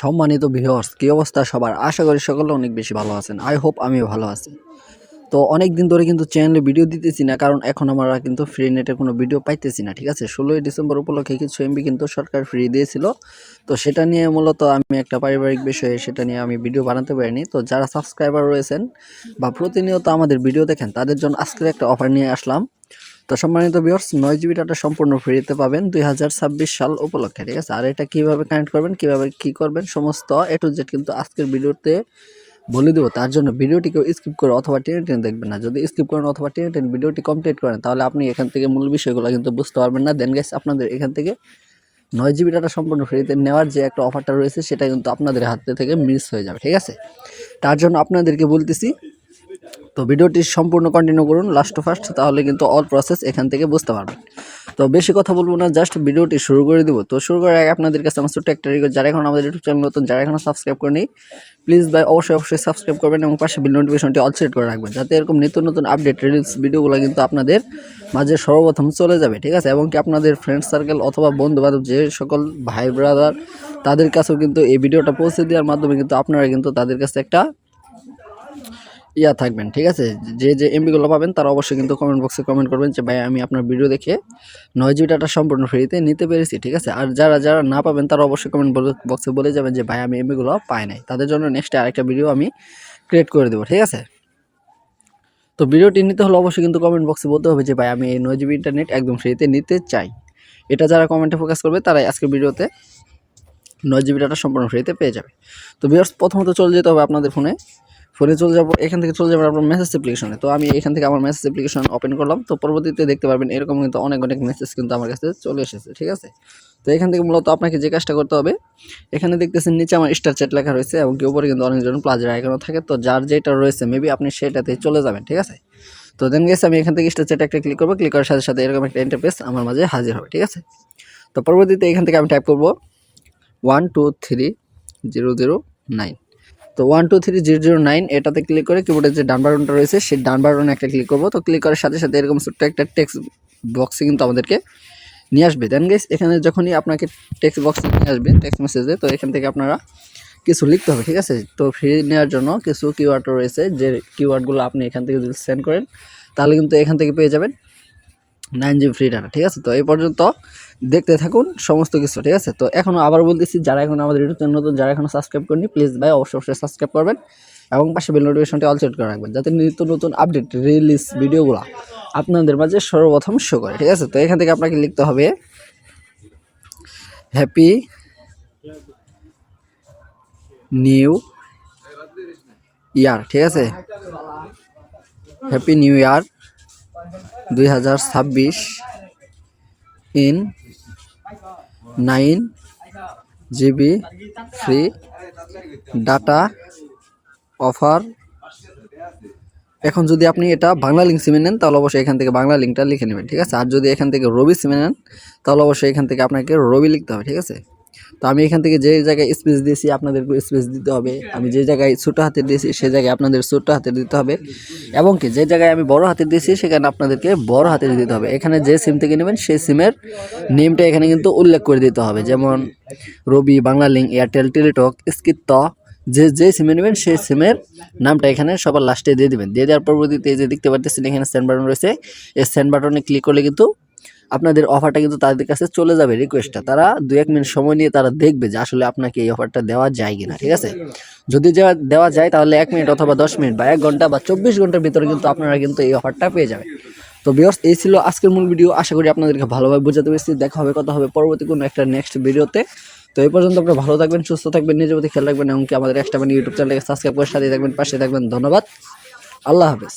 সম্মানিত ভিউয়ার্স কী অবস্থা সবার? আশা করি সকলে অনেক বেশি ভালো আছেন। আই হোপ আমিও ভালো আছি। তো অনেক দিন ধরে কিন্তু চ্যানেলে ভিডিও দিতেছি না, কারণ এখন আমরা কিন্তু ফ্রি নেটের কোনো ভিডিও পাইতেছি না, ঠিক আছে? ষোলোই ডিসেম্বর উপলক্ষে কিছু এমবি কিন্তু সরকার ফ্রি দিয়েছিল। তো সেটা নিয়ে মূলত আমি একটা পারিবারিক বিষয়ে সেটা নিয়ে আমি ভিডিও বানাতে পারিনি। তো যারা সাবস্ক্রাইবার রয়েছেন বা প্রতিনিয়ত আমাদের ভিডিও দেখেন, তাদের জন্য আজকের একটা অফার নিয়ে আসলাম। তো সম্মানিত ভিউয়ার্স নয় জিবি ডাটা সম্পূর্ণ ফ্রিতে পাবেন দুই হাজার ছাব্বিশ সাল উপলক্ষে, ঠিক আছে? আর এটা কীভাবে কানেক্ট করবেন, কীভাবে কি করবেন, সমস্ত এ টু জেড কিন্তু আজকের ভিডিওতে বলে দেবো। তার জন্য ভিডিওটিকে স্কিপ করে অথবা টেনে টেনে দেখবেন না। যদি স্কিপ করেন অথবা টেনে টেনে ভিডিওটি কমপ্লিট করেন, তাহলে আপনি এখান থেকে মূল বিষয়গুলো কিন্তু বুঝতে পারবেন না। দেন গেছে আপনাদের এখান থেকে নয় জিবি ডাটা সম্পূর্ণ ফ্রিতে নেওয়ার যে একটা অফারটা রয়েছে, সেটা কিন্তু আপনাদের হাতে থেকে মিস হয়ে যাবে, ঠিক আছে? তার জন্য আপনাদেরকে বলতেছি তো ভিডিওটি সম্পূর্ণ কন্টিনিউ করুন লাস্ট ফার্স্ট তাহলে কিন্তু অল প্রসেস এখান থেকে বুঝতে পারবেন। তো বেশি কথা বলব না জাস্ট ভিডিওটি শুরু করে দেবো। তো শুরু করার আগে আপনাদের কাছে আমার ছোট্ট একটা রিকোয়েস্ট যারা এখন আমাদের ইউটিউব চ্যানেল নতুন, যারা এখনও সাবস্ক্রাইব করেনি প্লিজ ভাই অবশ্যই অবশ্যই সাবস্ক্রাইব করবেন এবং পাশে বিল নোটিফিকেশনটি অল সেট করে রাখবেন, যাতে এরকম নিত্য নতুন আপডেট রিলস ভিডিওগুলো কিন্তু আপনাদের মাঝে সর্বপ্রথম চলে যাবে, ঠিক আছে? এবং কি আপনাদের ফ্রেন্ড সার্কেল অথবা বন্ধু বান্ধব যে সকল ভাই ব্রাদার তাদের কাছেও কিন্তু এই ভিডিওটা পৌঁছে দেওয়ার মাধ্যমে কিন্তু আপনারা কিন্তু তাদের কাছে একটা ইয়া থাকবেন, ঠিক আছে? যে যে এমবিগুলো পাবেন, তারা অবশ্যই কিন্তু কমেন্ট বক্সে কমেন্ট করবেন যে, ভাই, আমি আপনার ভিডিও দেখে নয় জিবি ডাটা সম্পূর্ণ ফ্রিতে নিতে পেরেছি, ঠিক আছে? আর যারা যারা না পাবেন, তারা অবশ্যই কমেন্ট বক্সে বলে যাবেন যে, ভাই, আমি এমবিগুলো পাই নাই। তাদের জন্য নেক্সট আরেকটা ভিডিও আমি ক্রিয়েট করে দেবো, ঠিক আছে? তো ভিডিওটি নিতে হলে অবশ্যই কিন্তু কমেন্ট বক্সে বলতে হবে যে, ভাই, আমি এই নয় জিবি ইন্টারনেট একদম ফ্রিতে নিতে চাই। এটা যারা কমেন্টে ফোকাস করবে, তারাই আজকের ভিডিওতে নয় জিবি ডাটা সম্পূর্ণ ফ্রিতে পেয়ে যাবে। তো ভিউয়ার্স প্রথমত চলে যেতে হবে আপনাদের ফোনে ফোনে চলে যাব, এখান থেকে চলে যাবেন আপনার মেসেজ অ্যাপ্লিকেশনে তো আমি এখান থেকে আমার মেসেজ অ্যাপ্লিকেশন ওপেন করলাম। তো পরবর্তীতে দেখতে পারবেন, এরকম কিন্তু অনেক অনেক মেসেজ কিন্তু আমার কাছে চলে এসেছে, ঠিক আছে? তো এখান থেকে মূলত আপনাকে যে কাজটা করতে হবে, এখানে দেখতেছেন নিচে আমার স্টার চ্যাট লেখা রয়েছে এবং কি উপরে কিন্তু অনেকজন প্লাজার আইকনও থাকে। তো যার যেটা রয়েছে মেবি আপনি সেটাতে চলে যাবেন, ঠিক আছে? তো দেন গেছে আমি এখান থেকে স্টার চ্যাট একটা ক্লিক করব। ক্লিক করার সাথে সাথে এরকম একটা ইন্টারফেস আমার মাঝে হাজির হবে, ঠিক আছে? তো পরবর্তীতে এখান থেকে আমি টাইপ করব one two three zero zero nine তো one two three zero zero nine এটাতে ক্লিক করে কিবোর্ডের যে ডান বাটনটা রয়েছে, সেই ডান বাটনে একটা ক্লিক করব। তো ক্লিক করার সাথে সাথে এরকম ছোট্ট একটা টেক্সট বক্সে কিন্তু আমাদেরকে নিয়ে আসবে। দেন গেস এখানে যখনই আপনাকে টেক্সট বক্স নিয়ে আসবে টেক্সট মেসেজে তো এখান থেকে আপনারা কিছু লিখতে হবে, ঠিক আছে? তো ফ্রি নেওয়ার জন্য কিছু কিওয়ার্ড রয়েছে, যে কিওয়ার্ডগুলো আপনি এখান থেকে যদি সেন্ড করেন, তাহলে কিন্তু এখান থেকে পেয়ে যাবেন। নাইন জিবি ফ্রি ডাটা ঠিক আছে? তো এই পর্যন্ত দেখতে থাকুন সমস্ত কিছু, ঠিক আছে? তো এখনও আবার বলতেছি, যারা এখন আমাদের ইউটিউব চ্যানেল নতুন, যারা এখনও সাবস্ক্রাইব করেনি প্লিজ ভাই অবশ্যই অবশ্যই সাবস্ক্রাইব করবেন এবং পাশে বেল নোটিফিকেশনটি অল সেট করে রাখবেন, যাতে নিত্য নতুন আপডেট রিলিজ ভিডিওগুলো আপনাদের মাঝে সর্বপ্রথম শো করে, ঠিক আছে? তো এখান থেকে আপনাকে লিখতে হবে হ্যাপি নিউ ইয়ার ঠিক আছে? হ্যাপি নিউ ইয়ার দুই হাজার ছাব্বিশ in nine GB free data offer. এখন যদি আপনি এটা বাংলা লিঙ্ক সিমে নেন, তাহলে অবশ্যই এখান থেকে বাংলা লিঙ্কটা লিখে নেবেন, ঠিক আছে? আর যদি এখান থেকে রবি সিমে নেন, তাহলে অবশ্যই এখান থেকে আপনাকে রবি লিখতে হবে, ঠিক আছে? তো আমি এখান থেকে যে জায়গায় স্পেস দিয়েছি, আপনাদেরকে স্পেস দিতে হবে। আমি যে জায়গায় ছোটো হাতে দিয়েছি, সে জায়গায় আপনাদের ছোটো হাতে দিতে হবে। এবং কি, যে জায়গায় আমি বড় হাতে দিয়েছি, সেখানে আপনাদেরকে বড় হাতে দিতে হবে। এখানে যে সিম থেকে নেবেন, সেই সিমের নেমটা এখানে কিন্তু উল্লেখ করে দিতে হবে। যেমন, রবি বাংলা লিঙ্ক এয়ারটেল টেলিটক স্কিত্ত যে যে সিমে নেবেন, সেই সিমের নামটা এখানে সবার লাস্টে দিয়ে দিবেন। দিয়ে দেওয়ার পরবর্তীতে যে দেখতে পাচ্ছেন এখানে সেন্ড বাটন রয়েছে। এই সেন্ড বাটনে ক্লিক করলে কিন্তু আপনাদের অফারটা কিন্তু তাদের কাছে চলে যাবে রিকোয়েস্টটা তারা দু এক মিনিট সময় নিয়ে তারা দেখবে যে আসলে আপনাকে এই অফারটা দেওয়া যায় কিনা, ঠিক আছে? যদি দেওয়া যায় তাহলে এক মিনিট অথবা দশ মিনিট বা এক ঘণ্টা বা চব্বিশ ঘণ্টার ভিতরে কিন্তু আপনারা কিন্তু এই অফারটা পেয়ে যাবেন। তো বিয়স এই ছিল আজকের মূল ভিডিও আশা করি আপনাদেরকে ভালোভাবে বোঝাতে পেরেছি। দেখা হবে, কথা হবে পরবর্তী কোনো একটা নেক্সট ভিডিওতে তো এই পর্যন্ত আপনারা ভালো থাকবেন, সুস্থ থাকবেন, নিজের প্রতি খেয়াল রাখবেন এমনকি আমাদের একটা ইউটিউব চ্যানেলকে সাবস্ক্রাইব করে সাথে থাকবেন, পাশে থাকবেন। ধন্যবাদ। আল্লাহ হাফেজ।